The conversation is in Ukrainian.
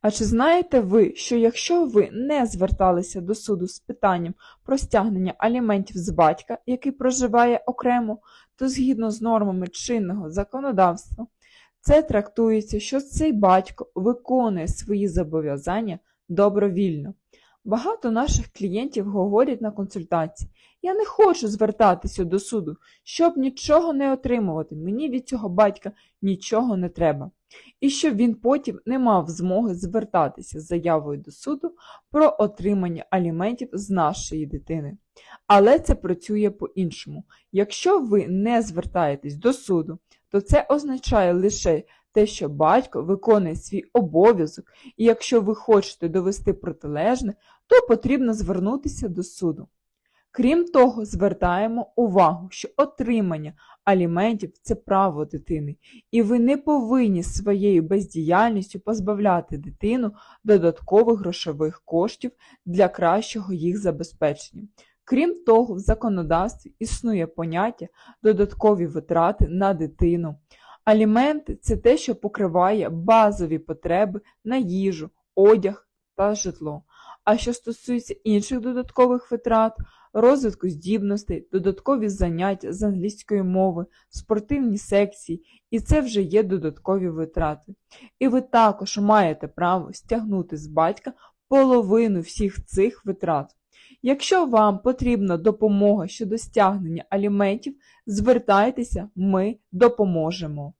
А чи знаєте ви, що якщо ви не зверталися до суду з питанням про стягнення аліментів з батька, який проживає окремо, то згідно з нормами чинного законодавства, це трактується, що цей батько виконує свої зобов'язання добровільно. Багато наших клієнтів говорять на консультації: я не хочу звертатися до суду, щоб нічого не отримувати. Мені від цього батька нічого не треба. І щоб він потім не мав змоги звертатися з заявою до суду про отримання аліментів з нашої дитини. Але це працює по-іншому. Якщо ви не звертаєтесь до суду, то це означає лише те, що батько виконує свій обов'язок, і якщо ви хочете довести протилежне, то потрібно звернутися до суду. Крім того, звертаємо увагу, що отримання аліментів це право дитини, і ви не повинні своєю бездіяльністю позбавляти дитину додаткових грошових коштів для кращого їх забезпечення. Крім того, в законодавстві існує поняття додаткові витрати на дитину. Аліменти це те, що покриває базові потреби на їжу, одяг та житло. А що стосується інших додаткових витрат, розвитку здібностей, додаткові заняття з англійської мови, спортивні секції, і це вже є додаткові витрати. І ви також маєте право стягнути з батька половину всіх цих витрат. Якщо вам потрібна допомога щодо стягнення аліментів, звертайтеся, ми допоможемо.